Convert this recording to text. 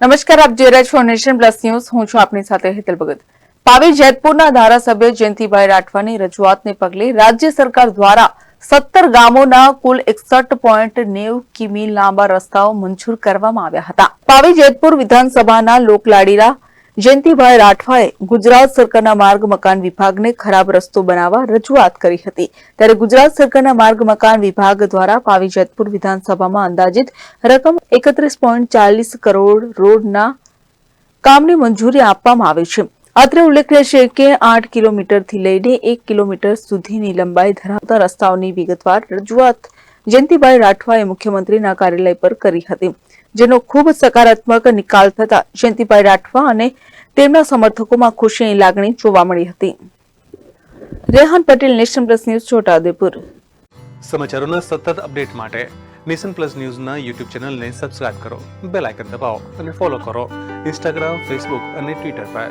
નમસ્કાર, આપ જોઈ રહ્યા છો પ્લસ ન્યૂઝ. હું છું આપની સાથે હેતલ ભગત. પાવી જેતપુરના ધારાસભ્ય જયંતિભાઈ રાઠવાની રજૂઆતને પગલે રાજ્ય સરકાર દ્વારા સત્તર ગામોના કુલ એકસઠ પોઈન્ટ નેવ કિમી લાંબા રસ્તાઓ મંજૂર કરવામાં આવ્યા હતા. પાવી જેતપુર વિધાનસભાના લોકલાડીલા જયંતિભાઈ રાઠવાએ ગુજરાત સરકારના માર્ગ મકાન વિભાગને ખરાબ રસ્તો બનાવવા રજૂઆત કરી હતી. ત્યારે ગુજરાત સરકારના માર્ગ મકાન વિભાગ દ્વારા પાવી જેતપુર વિધાનસભામાં અંદાજિત રકમ એકત્રીસ કરોડ રોડના કામની મંજૂરી આપવામાં આવી છે. અત્રે ઉલ્લેખનીય છે કે આઠ કિલોમીટરથી લઈને એક કિલોમીટર સુધીની લંબાઈ ધરાવતા રસ્તાઓની વિગતવાર રજૂઆત જયંતિભાઈ રાઠવાએ મુખ્યમંત્રીના કાર્યાલય પર કરી હતી, જેનો ખૂબ સકારાત્મક નિકાલ થતા જયંતિભાઈ રાઠવા અને તેમના સમર્થકોમાં ખુશીની લાગણી જોવા મળી હતી. Rehan Patel, nation plus news, Chhotaudepur. સમાચારોના સતત અપડેટ માટે નેશન પ્લસ ન્યૂઝના યુટ્યુબ ચેનલને સબસ્ક્રાઇબ કરો, બેલ આઇકન દબાવો અને ફોલો કરો ઇન્સ્ટાગ્રામ, ફેસબુક અને ટ્વિટર પર.